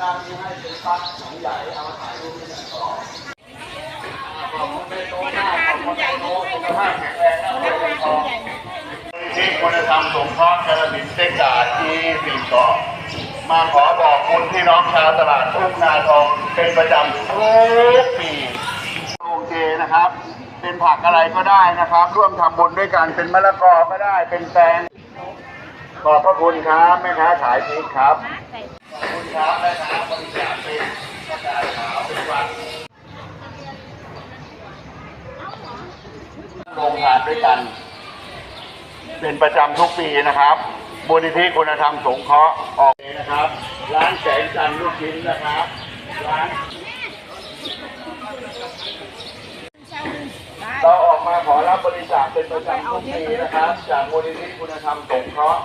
ด้านนี้ให้เป็นปั๊บหนังใหญ่เอามาถ่ายรูปที่หนึ่งต่อขอบคุณแม่โต๊ะมาขอบคุณแม่โต๊ะสุขภาพแข็งแรงนะเพื่อนทองที่คุณธรรมสงเคราะห์กระบินเต็กกาที่สี่เกาะมาขอบอกคุณพี่น้องชาวตลาดทุ่งนาทองเป็นประจำทุกปีโอเคนะครับ เป็นผักอะไรก็ได้นะครับ ร่วมทำบุญด้วยกันเป็นมะละกอก็ได้เป็นแตงขอบพระคุณครับแม่ค้าขายพริกครับ ครับแม่ค้าบริจาคเป็นกระดาษขาวเป็นวัดลงทานด้วยกัน เป็นประจำทุกปีนะครับมูลนิธิคุณธรรมสงเคราะห์ออกเลยนะครับ ร้านแสงจันทร์ลูกชิ้นนะครับร้านเราออกมาขอรับบริจาคเป็นประจำทุกปีนะครับ จากมูลนิธิคุณธรรมสงเคราะห์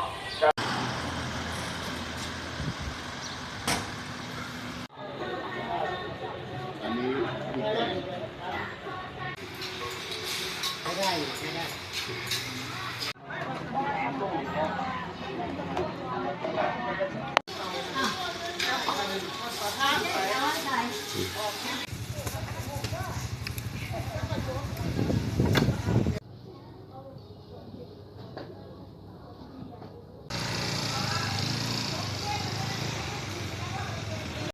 好，那有，对吗？